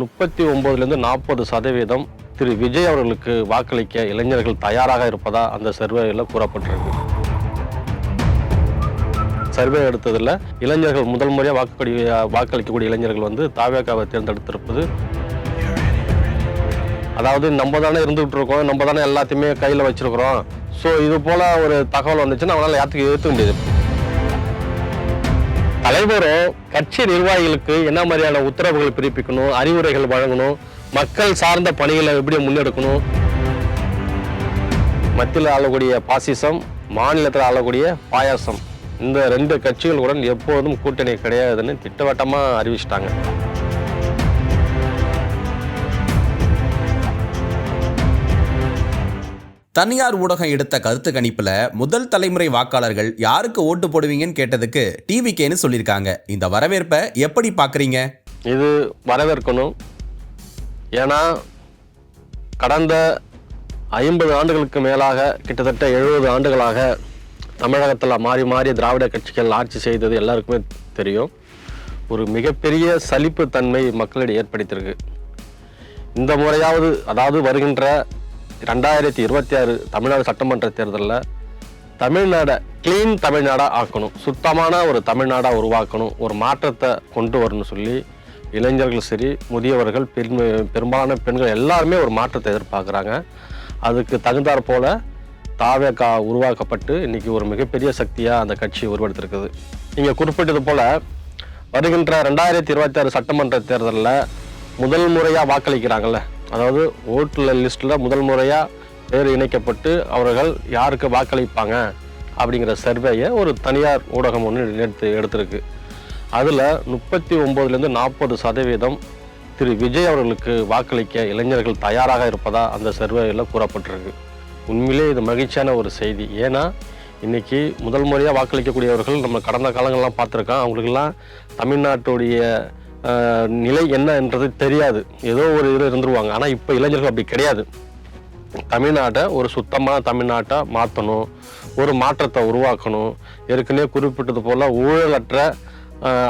முப்பத்தி ஒன்பதுலேருந்து நாற்பது சதவீதம் திரு விஜய் அவர்களுக்கு வாக்களிக்க இளைஞர்கள் தயாராக இருப்பதா அந்த சர்வேயில் கூறப்பட்டிருக்கு. சர்வே எடுத்ததில் இளைஞர்கள் முதல் முறையாக வாக்குப்படி வாக்களிக்கக்கூடிய இளைஞர்கள் வந்து தாவேக்காவை தேர்ந்தெடுத்திருப்பது. அதாவது நம்ம தானே இருந்துகிட்டு இருக்கோம் நம்ம தானே எல்லாத்தையுமே கையில் வச்சிருக்கிறோம். ஸோ இது போல ஒரு தகவல் வந்துச்சுன்னா அவனால் யாத்துக்கு ஏற்றுக்க முடியாது. தலைவரும் கட்சி நிர்வாகிகளுக்கு என்ன மாதிரியான உத்தரவுகள் பிறப்பிக்கணும் அறிவுரைகள் வழங்கணும் மக்கள் சார்ந்த பணிகளை எப்படி முன்னெடுக்கணும்? மத்தியில் ஆளக்கூடிய பாசிசம் மாநிலத்தில் ஆளக்கூடிய பாயாசம். இந்த ரெண்டு கட்சிகளுடன் எப்போதும் கூட்டணி கிடையாதுன்னு திட்டவட்டமாக அறிவிச்சிட்டாங்க. தனியார் ஊடகம் எடுத்த கருத்து கணிப்பில் முதல் தலைமுறை வாக்காளர்கள் யாருக்கு ஓட்டு போடுவீங்கன்னு கேட்டதுக்கு டிவிகேன்னு சொல்லியிருக்காங்க. இந்த வரவேற்பை எப்படி பார்க்குறீங்க? இது வரவேற்கணும். ஏன்னா கடந்த ஐம்பது ஆண்டுகளுக்கு மேலாக கிட்டத்தட்ட எழுபது ஆண்டுகளாக தமிழகத்தில் மாறி மாறி திராவிட கட்சிகள் ஆட்சி செய்தது எல்லாருக்குமே தெரியும். ஒரு மிகப்பெரிய சலிப்பு தன்மை மக்களிடையே ஏற்படுத்தியிருக்கு. இந்த முறையாவது அதாவது வருகின்ற ரெண்டாயிரத்தி இருபத்தி ஆறு தமிழ்நாடு சட்டமன்ற தேர்தலில் தமிழ்நாடை க்ளீன் தமிழ்நாடாக ஆக்கணும். சுத்தமான ஒரு தமிழ்நாடாக உருவாக்கணும். ஒரு மாற்றத்தை கொண்டு வரணும்னு சொல்லி இளைஞர்கள் சரி முதியவர்கள் பெரும் பெரும்பாலான பெண்கள் எல்லாருமே ஒரு மாற்றத்தை எதிர்பார்க்குறாங்க. அதுக்கு தகுந்தாற் போல் தாவே கா உருவாக்கப்பட்டு இன்னைக்கு ஒரு மிகப்பெரிய சக்தியாக அந்த கட்சி உருவெடுத்திருக்குது. நீங்கள் குறிப்பிட்டது போல் வருகின்ற ரெண்டாயிரத்தி இருபத்தி ஆறு சட்டமன்ற தேர்தலில் முதல் முறையாக வாக்களிக்கிறாங்கல்ல அதாவது ஓட்டுல லிஸ்ட்டில் முதல் முறையாக பேர் இணைக்கப்பட்டு அவர்கள் யாருக்கு வாக்களிப்பாங்க அப்படிங்கிற சர்வேயை ஒரு தனியார் ஊடகம் ஒன்று எடுத்து எடுத்திருக்கு. அதில் முப்பத்தி ஒம்போதுலேருந்து நாற்பது சதவீதம் திரு விஜய் அவர்களுக்கு வாக்களிக்க இளைஞர்கள் தயாராக இருப்பதாக அந்த சர்வேயில் கூறப்பட்டிருக்கு. உண்மையிலே இது மகிழ்ச்சியான ஒரு செய்தி. ஏன்னா இன்றைக்கி முதல் முறையாக வாக்களிக்கக்கூடியவர்கள் நம்ம கடந்த காலங்கள்லாம் பார்த்துருக்கோம். அவங்களுக்கெல்லாம் தமிழ்நாட்டுடைய நிலை என்னன்றது தெரியாது. ஏதோ ஒரு இதில் இருந்துருவாங்க. ஆனால் இப்போ இளைஞர்கள் அப்படி கிடையாது. தமிழ்நாட்டை ஒரு சுத்தமான தமிழ்நாட்டை மாற்றணும் ஒரு மாற்றத்தை உருவாக்கணும். ஏற்கனவே குறிப்பிட்டது போல் ஊழலற்ற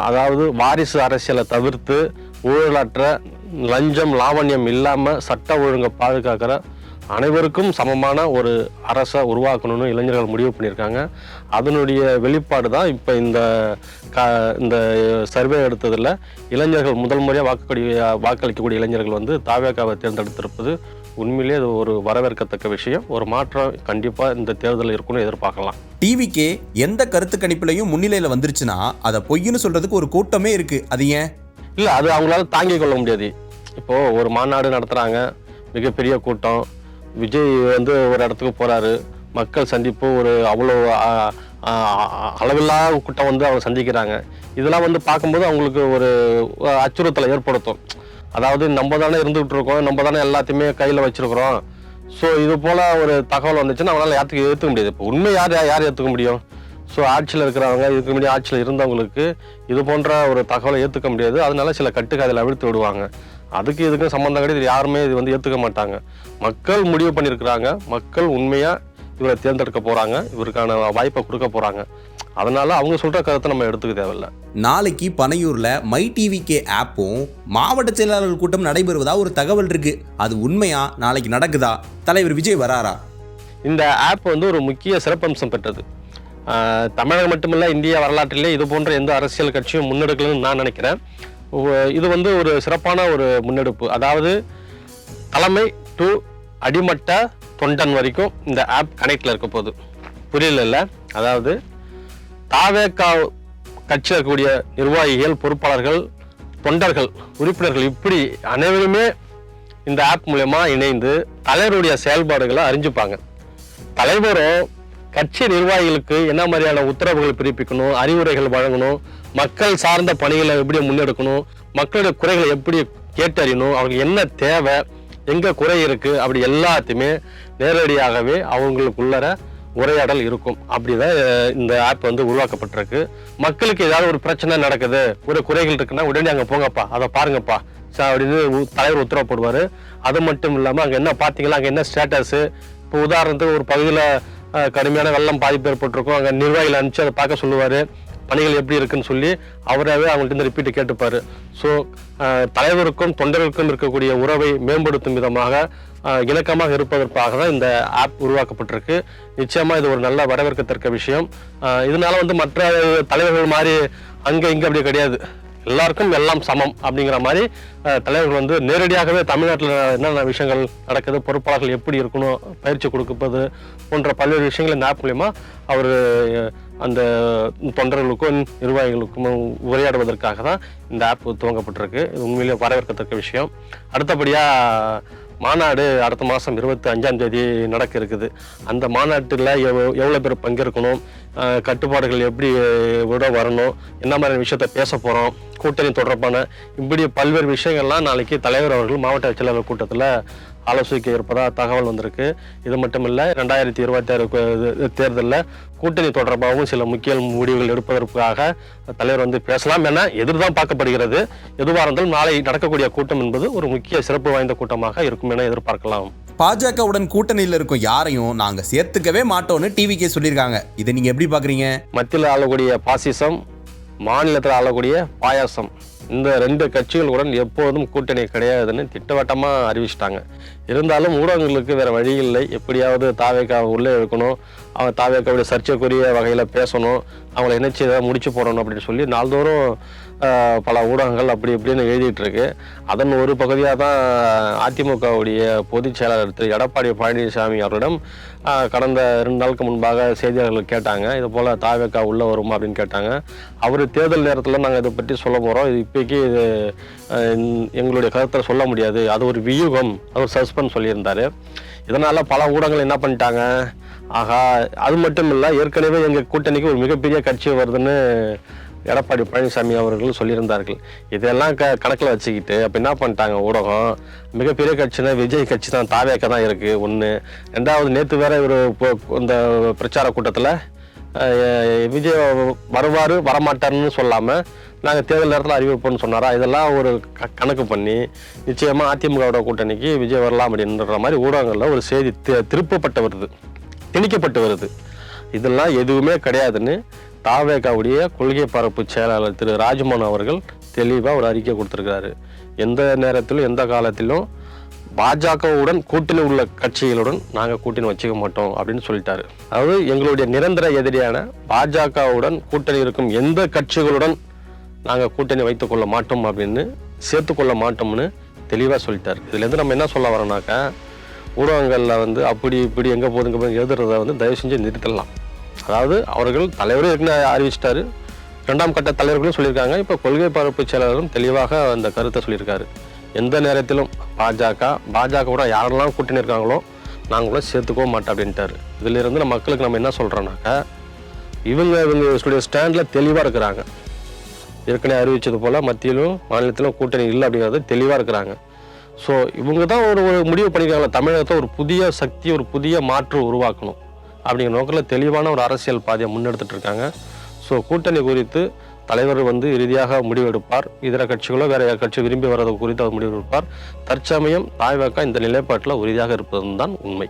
அதாவது வாரிசு அரசியலை தவிர்த்து ஊழலற்ற லஞ்சம் லாவண்யம் இல்லாமல் சட்ட ஒழுங்கை பாதுகாக்கிற அனைவருக்கும் சமமான ஒரு அரசை உருவாக்கணும்னு இளைஞர்கள் முடிவு பண்ணியிருக்காங்க. அதனுடைய வெளிப்பாடு தான் இப்போ இந்த க இந்த சர்வே எடுத்ததில் இளைஞர்கள் முதல் முறையாக வாக்குப்படி வாக்களிக்கக்கூடிய இளைஞர்கள் வந்து தாவேக்காவை தேர்ந்தெடுத்திருப்பது உண்மையிலே அது ஒரு வரவேற்கத்தக்க விஷயம். ஒரு மாற்றம் கண்டிப்பாக இந்த தேர்தலில் இருக்கும்னு எதிர்பார்க்கலாம். டிவிகே எந்த கருத்து கணிப்புலையும் முன்னிலையில வந்துருச்சுன்னா அதை பொய்ன்னு சொல்றதுக்கு ஒரு கூட்டமே இருக்கு. அது ஏன்? இல்லை அது அவங்களால தாங்கிக் கொள்ள முடியாது. இப்போது ஒரு மாநாடு நடத்துகிறாங்க மிகப்பெரிய கூட்டம். விஜய் வந்து ஒரு இடத்துக்கு போகிறாரு மக்கள் சந்திப்பு ஒரு அவ்வளோ அளவில்லா அளவில்லாத கூட்டம் வந்து அவங்க சந்திக்கிறாங்க. இதெல்லாம் வந்து பார்க்கும்போது அவங்களுக்கு ஒரு அச்சுறுத்தலை ஏற்படுத்தும். அதாவது நம்ம தானே இருந்துகிட்டு இருக்கோம் நம்ம தானே எல்லாத்தையுமே கையில் வச்சுருக்குறோம். ஸோ இது போல் ஒரு தகவல் வந்துச்சுன்னா அவங்களால யாத்துக்கு ஏற்றுக்க முடியாது. இப்போ உண்மை யார் யார் ஏற்றுக்க முடியும்? ஸோ ஆட்சியில் இருக்கிறவங்க இதுக்கு முன்னாடி ஆட்சியில் இருந்தவங்களுக்கு இது போன்ற ஒரு தகவலை ஏற்றுக்க முடியாது. அதனால சில கட்டுக்கு அதில் அவிழ்த்து விடுவாங்க. அதுக்கு இதுக்கும் சம்மந்தம் கிடையாது. யாருமே இது வந்து ஏற்றுக்க மாட்டாங்க. மக்கள் முடிவு பண்ணியிருக்கிறாங்க. மக்கள் உண்மையாக இவரை தேர்ந்தெடுக்க போகிறாங்க இவருக்கான வாய்ப்பை கொடுக்க போகிறாங்க அதனால அவங்க சொல்கிற கருத்தை நம்ம எடுத்துக்க தேவையில்ல. நாளைக்கு பனையூர்ல மை டிவிகே ஆப்பும் மாவட்ட செயலாளர்கள் கூட்டம் நடைபெறுவதா ஒரு தகவல் இருக்கு. அது உண்மையா? நாளைக்கு நடக்குதா? தலைவர் விஜய் வராரா? இந்த ஆப் வந்து ஒரு முக்கிய சிறப்பம்சம் பெற்றது. தமிழகம் மட்டுமல்ல இந்திய வரலாற்றிலே இது போன்ற எந்த அரசியல் கட்சியும் முன்னெடுக்கலன்னு நான் நினைக்கிறேன். இது வந்து ஒரு சிறப்பான ஒரு முன்னெடுப்பு. அதாவது தலைமை டு அடிமட்ட தொண்டன் வரைக்கும் இந்த ஆப் கனெக்டில் இருக்க போகுது. புரியல அதாவது தாவேக்கா கட்சியில் இருக்கக்கூடிய நிர்வாகிகள் பொறுப்பாளர்கள் தொண்டர்கள் உறுப்பினர்கள் இப்படி அனைவருமே இந்த ஆப் மூலயமா இணைந்து தலைவருடைய செயல்பாடுகளை அறிஞ்சுப்பாங்க. தலைவரும் கட்சி நிர்வாகிகளுக்கு என்ன மாதிரியான உத்தரவுகள் பிறப்பிக்கணும் அறிவுரைகள் வழங்கணும் மக்கள் சார்ந்த பணிகளை எப்படி முன்னெடுக்கணும்? மக்களுடைய குறைகளை எப்படி கேட்டறியணும்? அவங்களுக்கு என்ன தேவை? எங்கே குறை இருக்குது அப்படி எல்லாத்தையுமே நேரடியாகவே அவங்களுக்குள்ளர உரையாடல் இருக்கும். அப்படிதான் தான் இந்த ஆப் வந்து உருவாக்கப்பட்டிருக்கு. மக்களுக்கு ஏதாவது ஒரு பிரச்சனை நடக்குது ஒரு குறைகள் இருக்குன்னா உடனே அங்கே போங்கப்பா அதை பாருங்கப்பா ச- அப்படின்னு தலைவர் உத்தரவு போடுவார். அது மட்டும் இல்லாமல் அங்கே என்ன பார்த்தீங்களா அங்கே என்ன ஸ்டேட்டஸு இப்போ உதாரணத்துக்கு ஒரு பகுதியில் கடுமையான வெள்ளம் பாதிப்பு ஏற்பட்டிருக்கும் அங்கே நிர்வாகிகள் அனுப்பிச்சு அதை பார்க்க சொல்லுவார். பணிகள் எப்படி இருக்குன்னு சொல்லி அவராகவே அவங்கள்ட்ட ரிப்பீட்டு கேட்டுப்பாரு. ஸோ தலைவருக்கும் தொண்டர்களுக்கும் இருக்கக்கூடிய உறவை மேம்படுத்தும் விதமாக இணக்கமாக இருப்பதற்காக தான் இந்த ஆப் உருவாக்கப்பட்டிருக்கு. நிச்சயமாக இது ஒரு நல்ல வரவேற்கத்தக்க விஷயம். இதனால வந்து மற்ற தலைவர்கள் மாதிரி அங்கே இங்கே அப்படி கிடையாது. எல்லாருக்கும் எல்லாம் சமம் அப்படிங்கிற மாதிரி தலைவர்கள் வந்து நேரடியாகவே தமிழ்நாட்டில் என்னென்ன விஷயங்கள் நடக்குது பொறுப்பாளர்கள் எப்படி இருக்கணும் பயிற்சி கொடுப்பது போன்ற பல்வேறு விஷயங்கள் இந்த ஆப் மூலயமா அவர் அந்த தொண்டர்களுக்கும் நிர்வாகிகளுக்கும் உரையாடுவதற்காக தான் இந்த ஆப் துவங்கப்பட்டிருக்கு. இது உண்மையிலேயே வரவேற்கத்தக்க விஷயம். அடுத்தபடியாக மாநாடு அடுத்த மாதம் இருபத்தி அஞ்சாம் தேதி நடக்க இருக்குது. அந்த மாநாட்டில் எவ் எவ்வளோ பேர் பங்கேற்கணும்? கட்டுப்பாடுகள் எப்படி விட வரணும்? என்ன மாதிரியான விஷயத்த பேச போகிறோம் கூட்டணி தொடர்பான இப்படி பல்வேறு விஷயங்கள்லாம் நாளைக்கு தலைவர் அவர்கள் மாவட்ட செயலாளர் கூட்டத்தில் ஆலோசிக்க இருப்பதா தகவல் வந்திருக்கு. இது மட்டும் இல்லை ரெண்டாயிரத்தி இருபத்தி ஆறு தேர்தலில் கூட்டணி தொடர்பாகவும் சில முக்கிய முடிவுகள் எடுப்பதற்காக தலைவர் வந்து பேசலாம் என எதிர்தான் பார்க்கப்படுகிறது. எதுவாக இருந்தாலும் நாளை நடக்கக்கூடிய கூட்டம் என்பது ஒரு முக்கிய சிறப்பு வாய்ந்த கூட்டமாக இருக்கும் என எதிர்பார்க்கலாம். பாஜகவுடன் கூட்டணியில் இருக்கும் யாரையும் நாங்க சேர்த்துக்கவே மாட்டோம்னு டிவிக்கே சொல்லியிருக்காங்க. இதை நீங்க எப்படி பாக்குறீங்க மத்தியில் ஆளக்கூடிய பாசிசம் மாநிலத்தில் ஆளக்கூடிய பாயாசம். இந்த ரெண்டு கட்சிகளுடன் எப்போதும் கூட்டணி கிடையாதுன்னு திட்டவட்டமாக அறிவிச்சிட்டாங்க. இருந்தாலும் ஊடகங்களுக்கு வேறு வழி இல்லை. எப்படியாவது தாவேக்கா உள்ளே இருக்கணும். அவன் தாவேக்காவுடைய சர்ச்சைக்குரிய வகையில் பேசணும். அவங்கள இணைச்சி ஏதாவது முடிச்சு போடணும் அப்படின்னு சொல்லி நாள்தோறும் பல ஊடகங்கள் அப்படி இப்படின்னு எழுதிட்டுருக்கு. அதன் ஒரு பகுதியாக தான் அதிமுகவுடைய பொதுச் செயலாளர் திரு. எடப்பாடி பழனிசாமி அவரிடம் கடந்த ரெண்டு நாளுக்கு முன்பாக செய்தியாளர்கள் கேட்டாங்க. இது போல் தாவேக்கா உள்ளே வருமா அப்படின்னு கேட்டாங்க. அவர் தேர்தல் நேரத்தில் நாங்கள் இதை பற்றி சொல்ல போகிறோம் இது இப்போக்கி இது எங்களுடைய கருத்தை சொல்ல முடியாது. அது ஒரு வியூகம் அது ஒரு சொல்லியிருந்தார். இதனால் பல ஊடகங்கள் என்ன பண்ணிட்டாங்க? ஆகா அது மட்டும் இல்லை ஏற்கனவே எங்கள் கூட்டணிக்கு ஒரு மிகப்பெரிய கட்சி வருதுன்னு எடப்பாடி பழனிசாமி அவர்கள் சொல்லியிருந்தார்கள். இதெல்லாம் க கணக்கில் வச்சுக்கிட்டு அப்போ என்ன பண்ணிட்டாங்க ஊடகம்? மிகப்பெரிய கட்சினா விஜய் கட்சி தான் தாவேக்க தான் இருக்குது ஒன்று ரெண்டாவது நேற்று வேற ஒரு இந்த பிரச்சார கூட்டத்தில் விஜய் வருவார் வரமாட்டார்னு சொல்லாமல் நாங்கள் தேர்தல் நேரத்தில் அறிவிப்போம்னு சொன்னாரா? இதெல்லாம் ஒரு க கணக்கு பண்ணி நிச்சயமாக அதிமுகவோட கூட்டணிக்கு விஜய் வரலாம் அப்படின்ற மாதிரி ஊடகங்களில் ஒரு செய்தி திருப்பப்பட்டு வருது. திணிக்கப்பட்டு வருது. இதெல்லாம் எதுவுமே கிடையாதுன்னு தாவேகாவுடைய கொள்கை பரப்பு செயலாளர் திரு ராஜ்மோகன் அவர்கள் தெளிவாக ஒரு அறிக்கை கொடுத்துருக்காரு எந்த நேரத்திலும் எந்த காலத்திலும் பாஜகவுடன் கூட்டணி உள்ள கட்சிகளுடன் நாங்கள் கூட்டணி வச்சுக்க மாட்டோம் அப்படின்னு சொல்லிட்டாரு. அதாவது எங்களுடைய நிரந்தர எதிரியான பாஜகவுடன் கூட்டணி இருக்கும் எந்த கட்சிகளுடன் நாங்கள் கூட்டணி வைத்துக் கொள்ள மாட்டோம் அப்படின்னு சேர்த்து கொள்ள மாட்டோம்னு தெளிவாக சொல்லிட்டார். இதுலேருந்து நம்ம என்ன சொல்ல வரோம்னாக்கா ஊடகங்களில் வந்து அப்படி இப்படி எங்கே போதுங்க போதுங்க எழுதுறத வந்து தயவு செஞ்சு நிறுத்தலாம். அதாவது அவர்கள் தலைவரும் ஏற்கனவே அறிவிச்சிட்டாரு. ரெண்டாம் கட்ட தலைவர்களும் சொல்லியிருக்காங்க. இப்போ கொள்கை பரப்பு செயலாளரும் தெளிவாக அந்த கருத்தை சொல்லியிருக்காரு. எந்த நேரத்திலும் பாஜக பாஜக கூட யாரெல்லாம் கூட்டணி இருக்காங்களோ நாங்களும் சேர்த்துக்கவும் மாட்டோம் அப்படின்ட்டாரு. இதிலிருந்து நம்ம மக்களுக்கு நம்ம என்ன சொல்கிறோம்னாக்கா இவங்க இவங்க ஸ்டாண்டில் தெளிவாக இருக்கிறாங்க. ஏற்கனவே அறிவித்தது போல் மத்தியிலும் மாநிலத்திலும் கூட்டணி இல்லை அப்படிங்கிறது தெளிவாக இருக்கிறாங்க. ஸோ இவங்க தான் ஒரு ஒரு முடிவு பண்ணிக்கிறாங்களா தமிழகத்தை ஒரு புதிய சக்தி ஒரு புதிய மாற்று உருவாக்கணும். அப்படிங்கிற நோக்கில் தெளிவான ஒரு அரசியல் பாதையை முன்னெடுத்துட்டு இருக்காங்க. ஸோ கூட்டணி குறித்து தலைவர் வந்து இறுதியாக முடிவெடுப்பார். இதர கட்சிகளோ வேற கட்சி விரும்பி வர்றது குறித்து அவர் முடிவெடுப்பார். தற்சமயம் தாய்வாக்கா இந்த நிலைப்பாட்டில் உறுதியாக இருப்பதும் தான் உண்மை.